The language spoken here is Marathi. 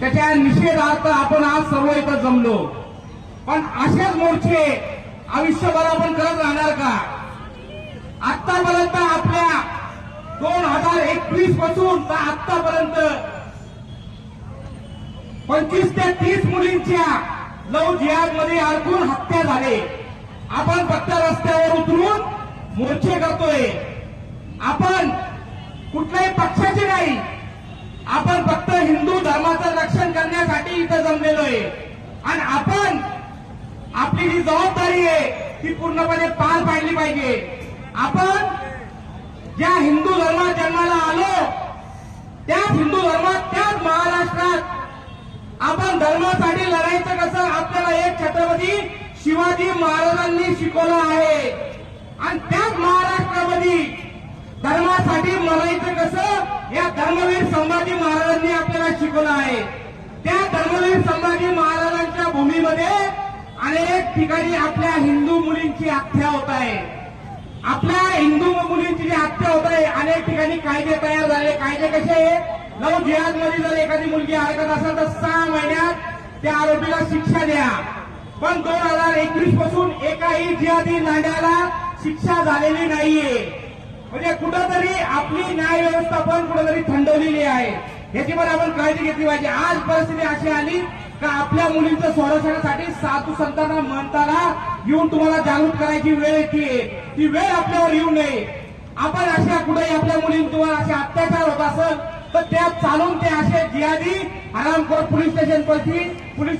त्याच्या निषेधार्थ आपण आज सर्व इथं जमलो. पण असेच मोर्चे आयुष्यभर आपण करत राहणार का? आतापर्यंत आपल्या दोन हजार एकवीसपासून तर आतापर्यंत पंचवीस ते तीस मुलींच्या लव जिहादमध्ये अडकून हत्या झाले. आपण फक्त रस्त्यावर उतरून मोर्चे करतोय. आपण कुठल्याही पक्षाचे नाही. आपण फक्त हिंदू धर्माचं रक्षण करण्यासाठी इथं जमलेलो आहे आणि आपण आपली जी जबाबदारी आहे ती पूर्णपणे पार पाडली पाहिजे. आपण ज्या हिंदू धर्मात जन्माला आलो त्याच हिंदू धर्मात त्याच महाराष्ट्रात आपण धर्मासाठी लढायचं कसं आपल्याला एक छत्रपती शिवाजी महाराजांनी शिकवलं आहे. आणि त्याच महाराष्ट्रामध्ये धर्मासाठी मरायचं कसं या धर्मवीर संभाजी महाराजांनी आपल्याला शिकवलं आहे. त्या धर्मवीर संभाजी महाराजांच्या भूमीमध्ये अनेक ठिकाणी आपल्या हिंदू मुलींची हत्या होत आहे. आपल्या हिंदू मुलींची जी हत्या होत आहे अनेक ठिकाणी कायदे तयार झाले. कायदे कसे लव जिहादमध्ये जर एखादी मुलगी अडकत असेल तर सहा महिन्यात त्या आरोपीला शिक्षा द्या. पण दोन हजार एकवीसपासून एकाही जिहादी नांड्याला शिक्षा झालेली नाहीये. म्हणजे कुठंतरी आपली न्याय व्यवस्था पण कुठंतरी थंडवलेली आहे. याची पण आपण काळजी घेतली पाहिजे. आज परिस्थिती अशी आली का आपल्या मुलींचं संरक्षणासाठी साधू संतांना म्हणताना येऊन तुम्हाला जागृत करायची वेळ येते ती वेळ आपल्यावर येऊ नये. आपण अशा कुठेही आपल्या मुलींवर असे अत्याचार होत असेल तर त्या चालून ते असे जिहादी आरामखोर पोलीस स्टेशन पडतील पोलीस